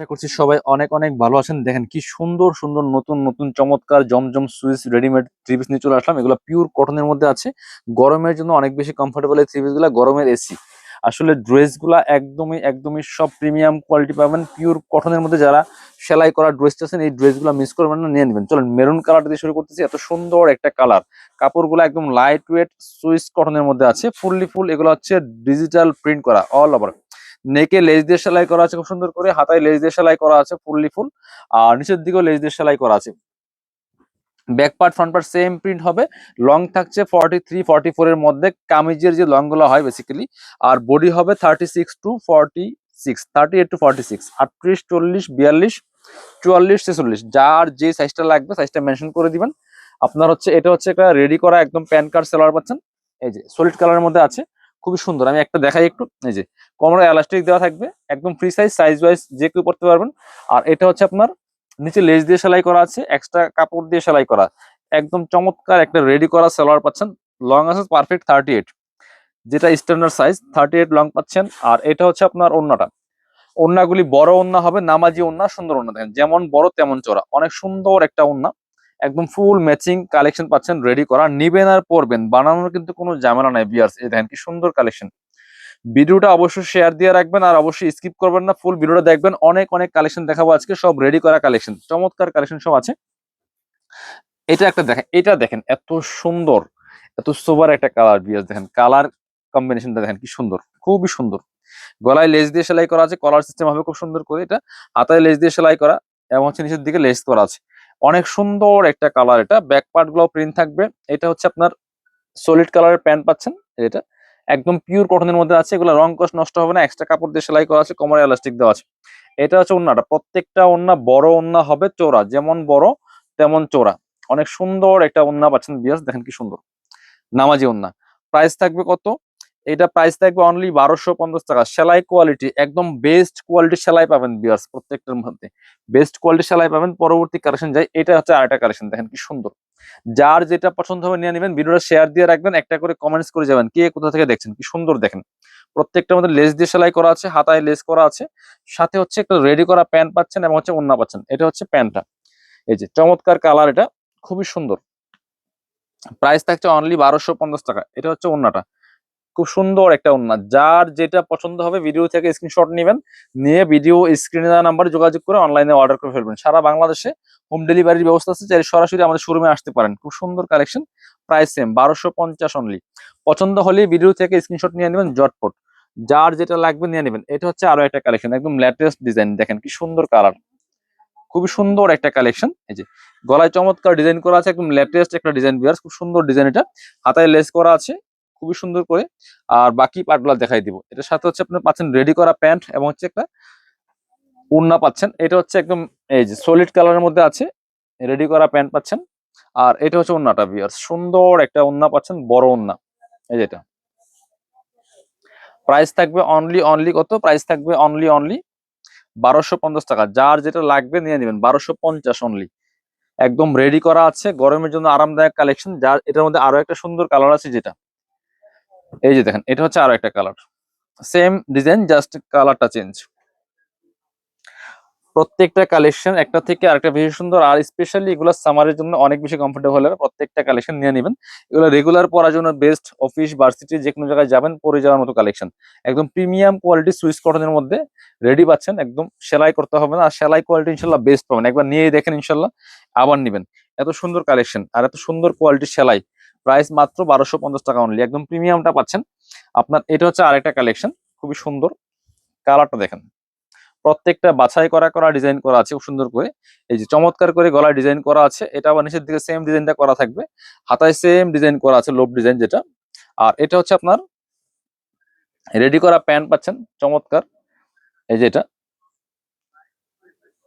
আশা করছি সবাই অনেক অনেক ভালো আছেন। দেখেন কি সুন্দর সুন্দর, নতুন নতুন, চমৎকার, Zamzam Swiss readymade three piece নিয়ে চলে আসলাম। এগুলো পিওর কটনের মধ্যে আছে। গরমের জন্য অনেক বেশি কমফোর্টেবল এই থ্রি পিসগুলা গরমের এসি আসলে ড্রেসগুলা একদমই একদমই সব প্রিমিয়াম কোয়ালিটি পাবেন। পিওর কটনের মধ্যে যারা সেলাই করা ড্রেস আছেন, এই ড্রেসগুলা মিস করবেন না, নিয়ে নেবেন। চলেন মেরুন কালার দিয়ে শুরু করতেছি। এত সুন্দর একটা কালার কাপড়গুলো একদম লাইট ওয়েট সুইস কটনের মধ্যে আছে। ফুললি ফুল এগুলো হচ্ছে ডিজিটাল প্রিন্ট করা অল ওভার নেকে লেজ দিয়ে সেলাই করা আছে, খুব সুন্দর করে। হাতায় লেজ দিয়ে সেলাই করা আছে, ফুললি ফুল। আর নিচের দিকেও লেজ দিয়ে সেলাই করা আছে। Back part front part same print হবে। লং থাকছে ফর্টি থ্রি ফর্টি ফোর এর মধ্যে। কামিজের যে লংগুলো হয় বেসিক্যালি আর বডি হবে thirty six to forty six thirty eight to forty six আটত্রিশ, চল্লিশ, বিয়াল্লিশ, চুয়াল্লিশ, ছেচল্লিশ। যার যে সাইজটা লাগবে সাইজটা মেনশন করে দিবেন। আপনার হচ্ছে, এটা হচ্ছে একটা রেডি করা একদম প্যান কার্ড সেলার পাচ্ছেন। এই যে সলিড কালারের মধ্যে আছে। খুবই সুন্দর। আমি একটা দেখাই একটু। এই যে কোমরে এলাস্টিক দেওয়া থাকবে। একদম ফ্রি সাইজ সাইজ ওয়াইজ যে কেউ পড়তে পারবেন। আর এটা হচ্ছে আপনার নিচে লেজ দিয়ে সেলাই করা আছে এক্সট্রা কাপড় দিয়ে সেলাই করা। একদম চমৎকার একটা রেডি করা সেলোয়ার পাচ্ছেন। লং আছে পারফেক্ট থার্টি এইট যেটা standard size thirty eight long পাচ্ছেন। আর এটা হচ্ছে আপনার ওন্নাটা। ওন্নাগুলি বড় ওন্না হবে, নামাজি ওন্না, সুন্দর ওন্না দেখেন। যেমন বড়, তেমন চড়া অনেক সুন্দর একটা ওন্না। একদম ফুল ম্যাচিং কালেকশন পাচ্ছেন রেডি করা, নিবেন আর পরবেন। বানানোর কিন্তু কোনো ঝামেলা নাই বিয়ার্স এই দেখেন কি সুন্দর কালেকশন ভিডিওটা অবশ্যই শেয়ার দিয়ে রাখবেন আর অবশ্যই স্কিপ করবেন না ফুল ভিডিওটা দেখবেন। অনেক অনেক কালেকশন দেখাবো আজকে, সব রেডি করা কালেকশন চমৎকার কালেকশন সব আছে। এটা একটা দেখেন, এটা দেখেন, এত সুন্দর, এত সোবার একটা কালার বিয়ার্স দেখেন কালার কম্বিনেশনটা দেখেন কি সুন্দর, খুবই সুন্দর। গলায় লেজ দিয়ে সেলাই করা আছে কলার সিস্টেম হবে খুব সুন্দর করে এটা। হাতায় লেজ দিয়ে সেলাই করা এবং হচ্ছে নিচের দিকে লেস করা আছে। অনেক সুন্দর একটা কালার এটা। ব্যাক পার্টগুলো প্রিন্ট থাকবে। এটা হচ্ছে আপনার সলিড কালারের প্যান্ট পাচ্ছেন এটা। একদম পিওর কটনের মধ্যে আছে, এগুলো রং কষ্ট নষ্ট হবে না এক্সট্রা কাপড় দিয়ে সেলাই করা আছে, কোমরে এলাস্টিক দেওয়া আছে। এটা হচ্ছে ওন্নাটা, প্রত্যেকটা ওন্না বড় ওন্না হবে চোরা, যেমন বড় তেমন চোরা। অনেক সুন্দর একটা ওন্না পাচ্ছেন বিয়াস দেখেন কি সুন্দর। নামাজি ওন্না। প্রাইস থাকবে কত? এটা প্রাইস থাকবে অনলি বারোশো পঞ্চাশ টাকা। সেলাই কোয়ালিটি একদম বেস্ট কোয়ালিটি সেলাই পাবেন বিয়ার্স প্রত্যেকটার মধ্যে। বেস্ট কোয়ালিটি সেলাই পাবেন, পরবর্তী কালেকশন যাই, এটা হচ্ছে আরেকটা কালেকশন দেখেন কি সুন্দর। যার যেটা পছন্দ হবে নিয়ে নেবেন, ভিডিওটা শেয়ার দিয়ে রাখবেন, একটা করে কমেন্টস করে যাবেন, কে কোথা থেকে দেখছেন, কি সুন্দর দেখেন। প্রত্যেকটার মধ্যে লেস দিয়ে সেলাই করা আছে, হাতায় লেস করা আছে, সাথে হচ্ছে একটা রেডি করা প্যান্ট পাচ্ছেন এবং হচ্ছে ওন্না পাচ্ছেন, এটা হচ্ছে প্যান্টটা এই যে, চমৎকার কালার এটা, খুবই সুন্দর। প্রাইস থাকছে অনলি বারোশো পঞ্চাশ টাকা, এটা হচ্ছে ওন্নাটা খুব সুন্দর একটা ওন্না যার যেটা পছন্দ হবে ভিডিও থেকে স্ক্রিনশট নেবেন। নিয়ে ভিডিও স্ক্রিনে দেওয়া নাম্বারে যোগাযোগ করে অনলাইনে অর্ডার করে ফেলবেন। সারা বাংলাদেশে হোম ডেলিভারির ব্যবস্থা আছে চাই সরাসরি আমাদের শোরুমে আসতে পারেন। খুব সুন্দর কালেকশন প্রাইস সেম বারোশো পঞ্চাশ অনলি পছন্দ হলে ভিডিও থেকে স্ক্রিনশট নিয়ে নেবেন জটপট। যার যেটা লাগবে নিয়ে নেবেন। এটা হচ্ছে আরও একটা কালেকশন একদম লেটেস্ট ডিজাইন দেখেন কি সুন্দর কালার খুবই সুন্দর একটা কালেকশন এই যে, গলায় চমৎকার ডিজাইন করা আছে, একদম লেটেস্ট একটা ডিজাইন বিয়ার্স খুব সুন্দর ডিজাইন এটা। হাতায় লেস করা আছে। খুবই সুন্দর করে। আর বাকি পার্টগুলো দেখাই দিব। এটার সাথে হচ্ছে আপনি পাচ্ছেন রেডি করা প্যান্ট এবং হচ্ছে একটা উন্না পাচ্ছেন। এটা হচ্ছে একদম এই যে সলিড কালারের মধ্যে আছে। রেডি করা প্যান্ট পাচ্ছেন। আর এটা হচ্ছে উন্নাটা বিয়ার সুন্দর একটা উন্না পাচ্ছেন, বড় উন্না এই যেটা প্রাইস থাকবে অনলি অনলি কত? প্রাইস থাকবে অনলি অনলি বারোশো পঞ্চাশ টাকা। যার যেটা লাগবে নিয়ে নেবেন, বারোশো পঞ্চাশ অনলি একদম রেডি করা আছে। গরমের জন্য আরামদায়ক কালেকশন যার, এটার মধ্যে আরও একটা সুন্দর কালার আছে যেটা। এই যে দেখেন, এটা হচ্ছে আরও একটা কালার সেম ডিজাইন জাস্ট কালারটা চেঞ্জ প্রত্যেকটা কালেকশন একটা থেকে আরেকটা বেশি সুন্দর, আর স্পেশালি এগুলো সামারের জন্য অনেক বেশি কমফোর্টেবল হবে প্রত্যেকটা কালেকশন নিয়ে নেবেন। এগুলো রেগুলার পরার জন্য বেস্ট অফিস ভার্সিটি যে কোনো জায়গায় যাবেন, পরে যাওয়ার মতো কালেকশন একদম প্রিমিয়াম কোয়ালিটি সুইস কটনের মধ্যে রেডি পাচ্ছেন, একদম সেলাই করতে হবে না, আর সেলাই কোয়ালিটি ইনশাল্লাহ বেস্ট পাবেন। একবার নিয়ে দেখেন ইনশাল্লাহ, আবার নেবেন। এত সুন্দর কালেকশন আর এত সুন্দর কোয়ালিটির সেলাই। প্রাইস মাত্র বারোশো পঞ্চাশ টাকা অনলি একদম প্রিমিয়ামটা পাচ্ছেন। আপনার এটা হচ্ছে আরেকটা কালেকশন, খুবই সুন্দর। কালারটা দেখেন। প্রত্যেকটা বাছাই করা করা, ডিজাইন করা আছে খুব সুন্দর করে। এই যে চমৎকার করে গলায় ডিজাইন করা আছে, এটা আবার নিচের দিকে সেম ডিজাইনটা করা থাকবে। হাতায় সেম ডিজাইন করা আছে, লোভ ডিজাইন যেটা। আর এটা হচ্ছে আপনার রেডি করা প্যান্ট পাচ্ছেন, চমৎকার। এই যে এটা।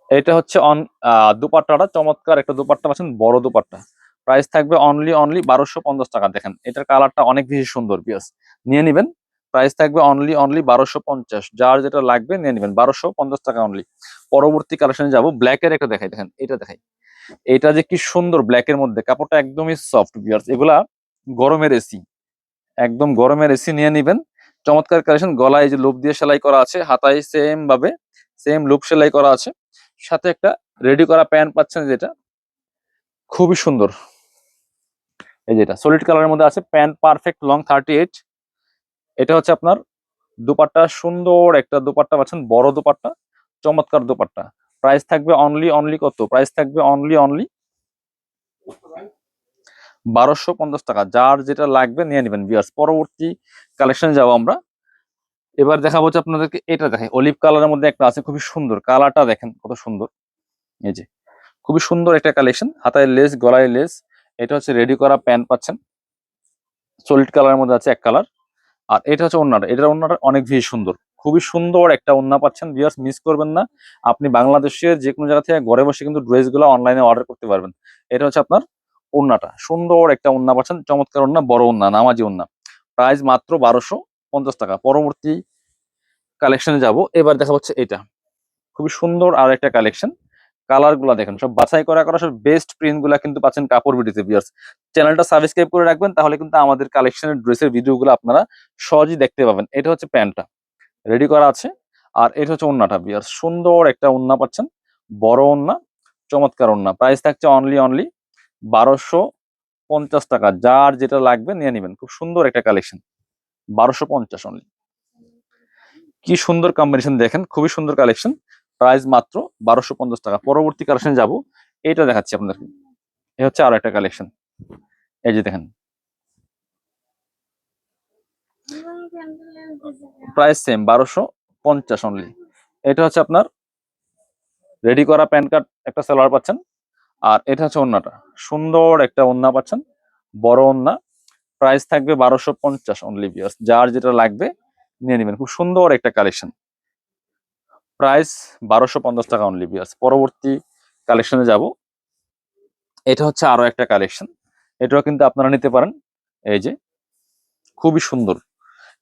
এটা হচ্ছে অন দুপাট্টাটা, চমৎকার একটা দুপাট্টা পাচ্ছেন, বড় দুপাট্টা। প্রাইস থাকবে অনলি অনলি বারোশো পঞ্চাশ টাকা। দেখেন, এটার কালারটা অনেক বেশি সুন্দর পিয়াস নিয়ে নেবেন। প্রাইস থাকবে অনলি অনলি বারোশো পঞ্চাশ। যার যেটা লাগবে, নিয়ে নেবেন। বারোশো পঞ্চাশ টাকা অনলি পরবর্তী কালেকশনে যাব। ব্ল্যাকের একটা দেখাই, দেখেন, এটা দেখাই। এটা যে কি সুন্দর ব্ল্যাকের মধ্যে। কাপড়টা একদমই সফট বিয়ার্স এগুলা গরমের এসি একদম গরমের এসি নিয়ে নেবেন। চমৎকার কালেকশন গলায় যে লোভ দিয়ে সেলাই করা আছে, হাতায় সেম ভাবে সেম লুপ সেলাই করা আছে। সাথে একটা রেডি করা প্যান্ট পাচ্ছেন যেটা। খুবই সুন্দর। এই যেটা সলিড কালারের মধ্যে আছে pant perfect long thirty eight এটা হচ্ছে আপনার দুপাট্টা, সুন্দর একটা দুপাট্টা পাচ্ছেন, বড় দুপাট্টা, চমৎকার দুপাট্টা। প্রাইস থাকবে অনলি অনলি কত? প্রাইস থাকবে অনলি অনলি বারোশো পঞ্চাশ টাকা। যার যেটা লাগবে নিয়ে নেবেন বিয়ার্স পরবর্তী কালেকশনে যাব আমরা। এবার দেখাবো হচ্ছে আপনাদেরকে এটা দেখেন অলিভ কালারের মধ্যে একটা আছে, খুবই সুন্দর। কালারটা দেখেন কত সুন্দর। এই যে, খুবই সুন্দর একটা কালেকশন হাতায় লেস গলায় লেস এটা হচ্ছে রেডি করা প্যান্ট পাচ্ছেন। সলিড কালারের মধ্যে আছে এক কালার আর এটা হচ্ছে ওন্নাটা এটার ওন্নাটা অনেক বেশি সুন্দর। খুবই সুন্দর একটা ওন্না পাচ্ছেন। বিয়ার্স মিস করবেন না। আপনি বাংলাদেশের যে কোনো জায়গা থেকে ঘরে বসে কিন্তু ড্রেসগুলো অনলাইনে অর্ডার করতে পারবেন। এটা হচ্ছে আপনার ওন্নাটা সুন্দর একটা ওন্না পাচ্ছেন। চমৎকার ওন্না বড় ওন্না নামাজি ওন্না প্রাইস মাত্র বারোশো পঞ্চাশ টাকা। পরবর্তী কালেকশনে যাব। এবার দেখা হচ্ছে এটা। খুবই সুন্দর আর একটা কালেকশন কালারগুলা দেখেন, সব বাছাই করা করা সব বেস্ট প্রিন্টগুলা কিন্তু পাচ্ছেন কাপড় ভিডিওতে বিয়ার্স চ্যানেলটা সাবস্ক্রাইব করে রাখবেন, তাহলে কিন্তু আমাদের কালেকশনের ড্রেসের ভিডিও গুলো আপনারা সহজেই দেখতে পাবেন। এটা হচ্ছে প্যান্টটা। রেডি করা আছে। আর এটা হচ্ছে ওন্নাটা বিয়ার্স সুন্দর একটা ওন্না পাচ্ছেন। বড় ওন্না, চমৎকার ওন্না। প্রাইস থাকছে অনলি অনলি বারোশো পঞ্চাশ টাকা। যার যেটা লাগবে নিয়ে নেবেন। খুব সুন্দর একটা কালেকশন বারোশো পঞ্চাশ অনলি কি সুন্দর কম্বিনেশন দেখেন। খুবই সুন্দর কালেকশন প্রাইস মাত্র বারোশো পঞ্চাশ টাকা। পরবর্তী কালেকশন যাব। এইটা দেখাচ্ছি আপনাদেরকে। এ হচ্ছে আরও একটা কালেকশন এই যে দেখেন। প্রাইস সেম বারোশো পঞ্চাশ অনলি এটা হচ্ছে আপনার রেডি করা প্যান কার্ড একটা সেলার পাচ্ছেন। আর এটা হচ্ছে ওন্নাটা। সুন্দর একটা ওন্না পাচ্ছেন। বড় ওন্না। প্রাইস থাকবে বারোশো পঞ্চাশ অনলি বিয়ার্স যার যেটা লাগবে, নিয়ে নেবেন। খুব সুন্দর একটা কালেকশন প্রাইস বারোশো পঞ্চাশ টাকা অনলি বিয়ার্স পরবর্তী কালেকশনে যাব। এটা হচ্ছে আরও একটা কালেকশন এটাও কিন্তু আপনারা নিতে পারেন। এই যে, খুবই সুন্দর।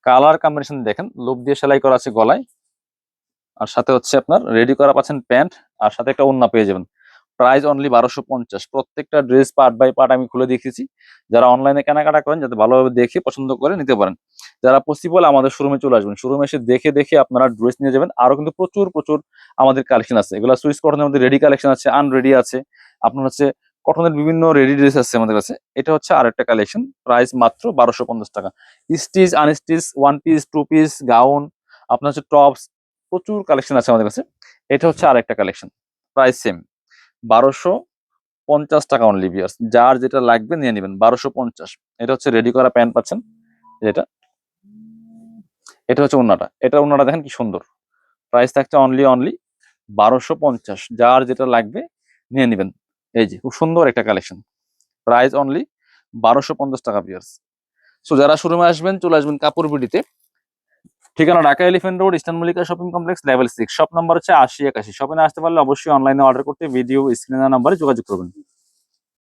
কালার কম্বিনেশন দেখেন লোক দিয়ে সেলাই করা আছে গলায়। আর সাথে হচ্ছে আপনার রেডি করা পাচ্ছেন প্যান্ট আর সাথে একটা ওন্না পেয়ে যাবেন। প্রাইস অনলি বারোশো পঞ্চাশ। প্রত্যেকটা ড্রেস পার্ট বাই পার্ট আমি খুলে দেখেছি যারা অনলাইনে কেনাকাটা করেন, যাতে ভালোভাবে দেখে, পছন্দ করে নিতে পারেন। যারা পসিবল, আমাদের শোরুমে চলে আসবেন। শোরুমে এসে দেখে দেখে আপনারা ড্রেস নিয়ে যাবেন। আরও কিন্তু প্রচুর প্রচুর আমাদের কালেকশন আছে। এগুলো সুইচ কটনের মধ্যে রেডি কালেকশন আছে আনরেডি আছে। আপনার হচ্ছে কটনের বিভিন্ন রেডি ড্রেস আছে আমাদের কাছে। এটা হচ্ছে আর একটা কালেকশন প্রাইস মাত্র বারোশো পঞ্চাশ টাকা। Stitch unstitch one piece two piece gown আপনার হচ্ছে টপস প্রচুর কালেকশন আছে আমাদের কাছে। এটা হচ্ছে আর একটা কালেকশন প্রাইস সেম বারোশো পঞ্চাশ টাকা অনলি বিয়ার্স যার যেটা লাগবে নিয়ে নেবেন, বারোশো পঞ্চাশ। এটা হচ্ছে রেডি করা প্যান্ট পাচ্ছেন? যেটা এটা। হচ্ছে ওন্নাটা এটা ওন্নাটা দেখেন কি সুন্দর। প্রাইস থাকছে অনলি অনলি বারোশো পঞ্চাশ। যার যেটা লাগবে নিয়ে নেবেন। এই যে, খুব সুন্দর একটা কালেকশন প্রাইস অনলি বারোশো পঞ্চাশ টাকা বিয়ার্স সো যারা শোরুমে আসবেন, চলে আসবেন কাপড় বিডিতে। ঠিকানা Dhaka elephant road eastern Mallika shopping complex level six shop number হচ্ছে আশি একাশি। শপে আসতে পারলে অবশ্যই অনলাইনে অর্ডার করতে ভিডিও স্ক্রিনে নাম্বারে যোগাযোগ করবেন।